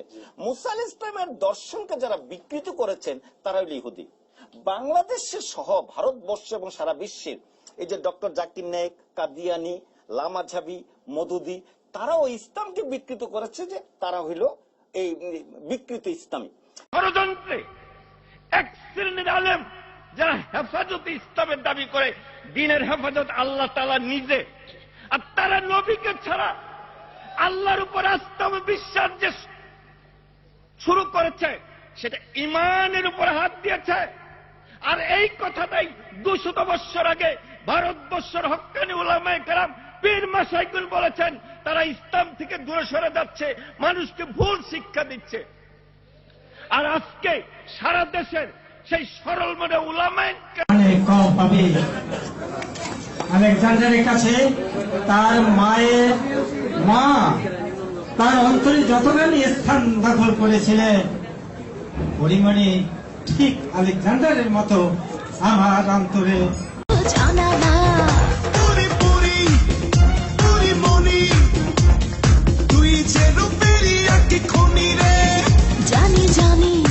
আসছে মুসা আল ইসলামের দর্শনকে যারা বিকৃত করেছেন তারা হল ইহুদি। বাংলাদেশের সহ ভারতবর্ষ এবং সারা বিশ্বের এই যে ডক্টর জাকির নায়েক, কাদিয়ানি, লামাঝাবি মধুদি তারাও ইসলামকে বিকৃত করেছে যে তারা হইল এই বিকৃত ইসলামী। ষড়যন্ত্রে এক শ্রেণির আলেম যারা হেফাজত ইসলামের দাবি করে, দিনের হেফাজত আল্লাহ তালা নিজে। আর তারা নবীকে ছাড়া আল্লাহর উপর বিশ্বাস যে করেছে, সেটা ইমানের উপর হাত দিয়েছে। আর এই কথাটাই দুশত বৎসর আগে ভারতবর্ষের হক্কানি উলামায় কেরাম পীর মাসাইকুল বলেছেন, তারা ইসলাম থেকে দূরে সরে যাচ্ছে, মানুষকে ভুল শিক্ষা দিচ্ছে। আর আজকে সারা দেশের সেই সরল মনে উলামায় আলেকজান্ডারের কাছে তার মায়ের মা তার অন্তরে যতখানি স্থান দখল করেছিলেন পরিমাণে ঠিক আলেকজান্ডারের মতো আমার অন্তরে। জানি জানি।